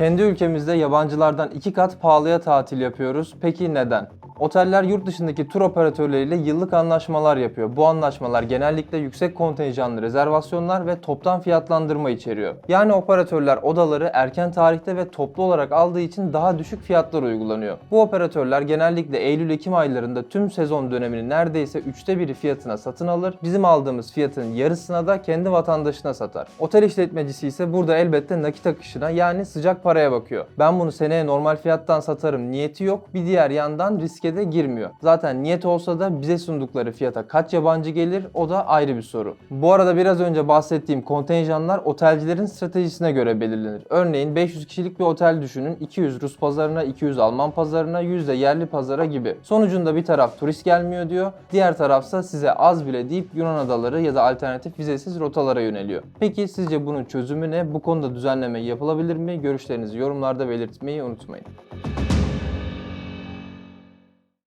Kendi ülkemizde yabancılardan iki kat pahalıya tatil yapıyoruz. Peki neden? Oteller yurt dışındaki tur operatörleriyle yıllık anlaşmalar yapıyor. Bu anlaşmalar genellikle yüksek kontenjanlı rezervasyonlar ve toptan fiyatlandırma içeriyor. Yani operatörler odaları erken tarihte ve toplu olarak aldığı için daha düşük fiyatlar uygulanıyor. Bu operatörler genellikle Eylül-Ekim aylarında tüm sezon dönemini neredeyse üçte biri fiyatına satın alır. Bizim aldığımız fiyatın yarısına da kendi vatandaşına satar. Otel işletmecisi ise burada elbette nakit akışına yani sıcak paraya bakıyor. Ben bunu seneye normal fiyattan satarım niyeti yok. Bir diğer yandan riske de girmiyor. Zaten niyet olsa da bize sundukları fiyata kaç yabancı gelir o da ayrı bir soru. Bu arada biraz önce bahsettiğim kontenjanlar otelcilerin stratejisine göre belirlenir. Örneğin 500 kişilik bir otel düşünün. 200 Rus pazarına, 200 Alman pazarına, 100 de yerli pazara gibi. Sonucunda bir taraf turist gelmiyor diyor. Diğer tarafsa size az bile deyip Yunan adaları ya da alternatif vizesiz rotalara yöneliyor. Peki sizce bunun çözümü ne? Bu konuda düzenleme yapılabilir mi? Görüşlerinizi yorumlarda belirtmeyi unutmayın.